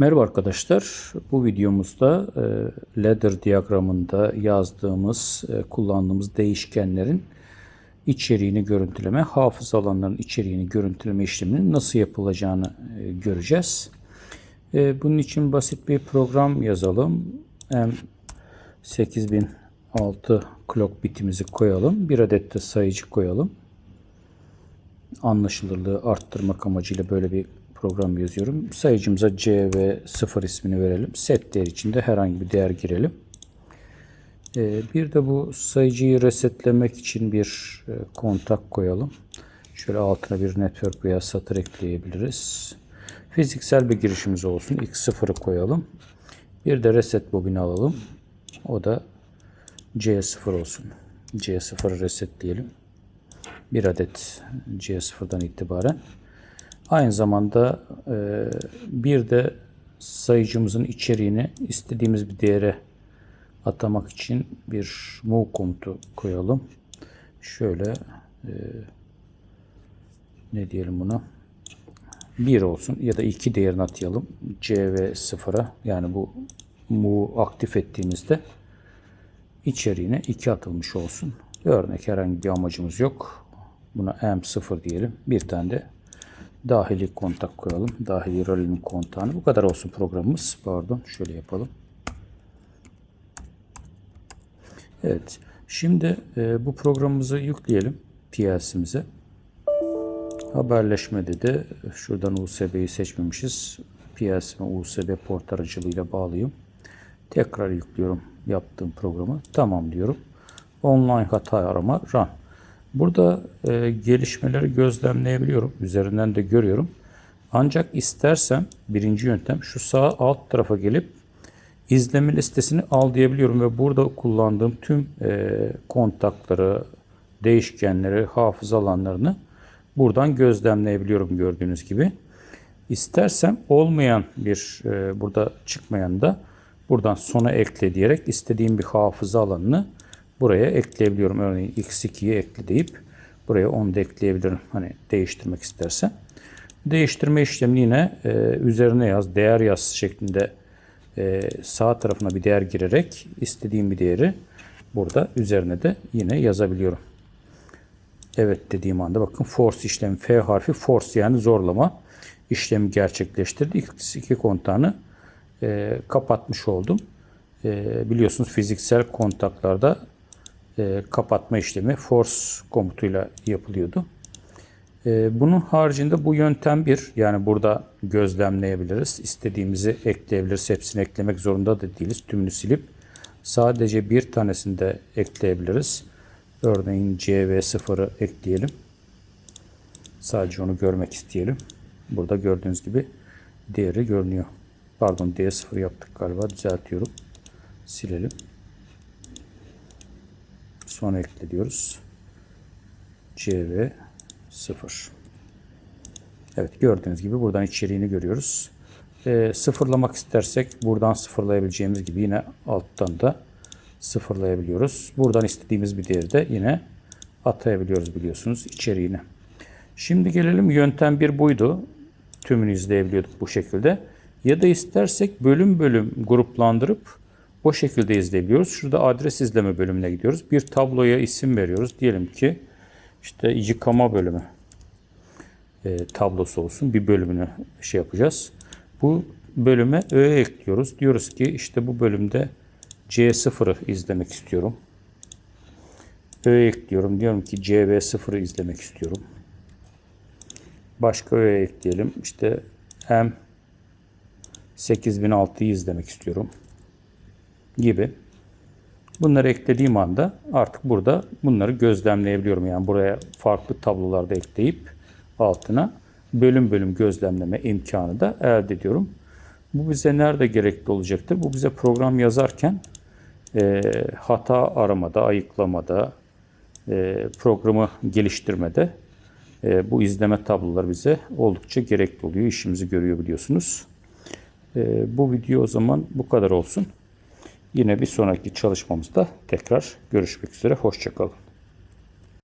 Merhaba arkadaşlar. Bu videomuzda e, ladder diyagramında yazdığımız, e, kullandığımız değişkenlerin içeriğini görüntüleme, hafıza alanlarının içeriğini görüntüleme işleminin nasıl yapılacağını e, göreceğiz. Bunun için basit bir program yazalım. M8006 clock bitimizi koyalım. Bir adet de sayıcı koyalım. Anlaşılırlığı arttırmak amacıyla böyle bir program yazıyorum. Sayıcımıza C ve 0 ismini verelim. Set değer içinde herhangi bir değer girelim. Ee, bir de bu sayıcıyı resetlemek için bir e, kontak koyalım. Şöyle altına bir network veya satır ekleyebiliriz. Fiziksel bir girişimiz olsun. X0'ı koyalım. Bir de reset bobini alalım. O da C0 olsun. C0'ı resetleyelim. Bir adet C0'dan itibaren. Aynı zamanda e, bir de sayıcımızın içeriğini istediğimiz bir değere atamak için bir move komutu koyalım. Şöyle e, ne diyelim buna 1 olsun ya da 2 değerini atayalım. C ve 0'a yani bu move aktif ettiğimizde içeriğine 2 atılmış olsun. Örnek herhangi bir amacımız yok. Buna M0 diyelim. Bir tane de dahili kontak koyalım. Dahili rolünün kontağını. Bu kadar olsun programımız. Pardon. Şöyle yapalım. Evet. Şimdi e, bu programımızı yükleyelim PLC'mize. Haberleşmede de şuradan USB'yi seçmemişiz. PLC'me USB port aracılığıyla bağlayayım. Tekrar yüklüyorum yaptığım programı. Tamam diyorum. Online hata arama run. Burada e, gelişmeleri gözlemleyebiliyorum. Üzerinden de görüyorum. Ancak istersem birinci yöntem şu sağ alt tarafa gelip izleme listesini al diyebiliyorum ve burada kullandığım tüm e, kontakları, değişkenleri, hafıza alanlarını buradan gözlemleyebiliyorum gördüğünüz gibi. İstersem olmayan bir e, burada çıkmayan da buradan sona ekle diyerek istediğim bir hafıza alanını buraya ekleyebiliyorum. Örneğin x2'yi ekle deyip buraya 10 da ekleyebilirim. Hani değiştirmek istersen. Değiştirme işlemini yine e, üzerine yaz, değer yaz şeklinde e, sağ tarafına bir değer girerek istediğim bir değeri burada üzerine de yine yazabiliyorum. Evet dediğim anda bakın force işlemi F harfi force yani zorlama işlemi gerçekleştirdi. X2 kontağını e, kapatmış oldum. E, biliyorsunuz fiziksel kontaklarda e, kapatma işlemi force komutuyla yapılıyordu. E, bunun haricinde bu yöntem bir. Yani burada gözlemleyebiliriz. İstediğimizi ekleyebiliriz. Hepsini eklemek zorunda da değiliz. Tümünü silip sadece bir tanesini de ekleyebiliriz. Örneğin CV0'ı ekleyelim. Sadece onu görmek isteyelim. Burada gördüğünüz gibi değeri görünüyor. Pardon D0 yaptık galiba. Düzeltiyorum. Silelim. Son ekle diyoruz. CV 0. Evet gördüğünüz gibi buradan içeriğini görüyoruz. E, sıfırlamak istersek buradan sıfırlayabileceğimiz gibi yine alttan da sıfırlayabiliyoruz. Buradan istediğimiz bir değeri de yine atayabiliyoruz biliyorsunuz içeriğini. Şimdi gelelim yöntem bir buydu. Tümünü izleyebiliyorduk bu şekilde. Ya da istersek bölüm bölüm gruplandırıp o şekilde izleyebiliyoruz. Şurada adres izleme bölümüne gidiyoruz. Bir tabloya isim veriyoruz. Diyelim ki işte yıkama bölümü e, tablosu olsun. Bir bölümünü şey yapacağız. Bu bölüme öğe ekliyoruz. Diyoruz ki işte bu bölümde C0'ı izlemek istiyorum. Öğe ekliyorum. Diyorum ki CV0'ı izlemek istiyorum. Başka öğe ekleyelim. İşte M 8006'yı izlemek istiyorum gibi. Bunları eklediğim anda artık burada bunları gözlemleyebiliyorum. Yani buraya farklı tablolarda ekleyip altına bölüm bölüm gözlemleme imkanı da elde ediyorum. Bu bize nerede gerekli olacaktır? Bu bize program yazarken e, hata aramada, ayıklamada, e, programı geliştirmede e, bu izleme tabloları bize oldukça gerekli oluyor. İşimizi görüyor biliyorsunuz. E, bu video o zaman bu kadar olsun. Yine bir sonraki çalışmamızda tekrar görüşmek üzere. Hoşçakalın.